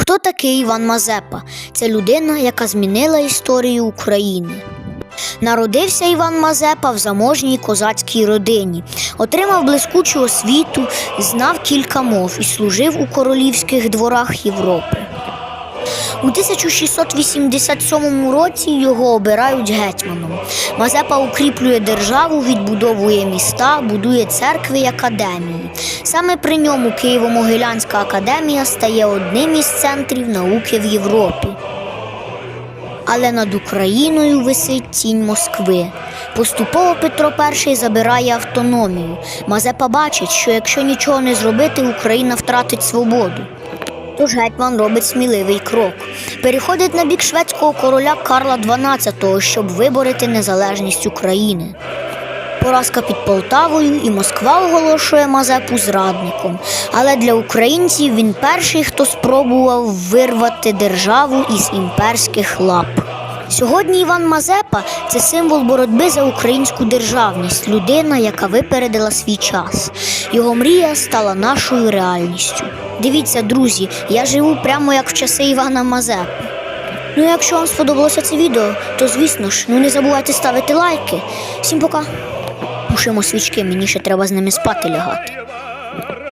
Хто такий Іван Мазепа? Це людина, яка змінила історію України. Народився Іван Мазепа в заможній козацькій родині, отримав блискучу освіту, знав кілька мов і служив у королівських дворах Європи. У 1687 році його обирають гетьманом. Мазепа укріплює державу, відбудовує міста, будує церкви й академії. Саме при ньому Києво-Могилянська академія стає одним із центрів науки в Європі. Але над Україною висить тінь Москви. Поступово Петро І забирає автономію. Мазепа бачить, що якщо нічого не зробити, Україна втратить свободу. Тож гетьман робить сміливий крок. Переходить на бік шведського короля Карла XII, щоб виборити незалежність України. Поразка під Полтавою і Москва оголошує Мазепу зрадником. Але для українців він перший, хто спробував вирвати державу із імперських лап. Сьогодні Іван Мазепа це символ боротьби за українську державність, людина, яка випередила свій час. Його мрія стала нашою реальністю. Дивіться, друзі, я живу прямо як в часи Івана Мазепи. Ну, якщо вам сподобалося це відео, то звісно ж, ну не забувайте ставити лайки. Всім пока. Тушимо свічки, мені ще треба з ними спати лягати.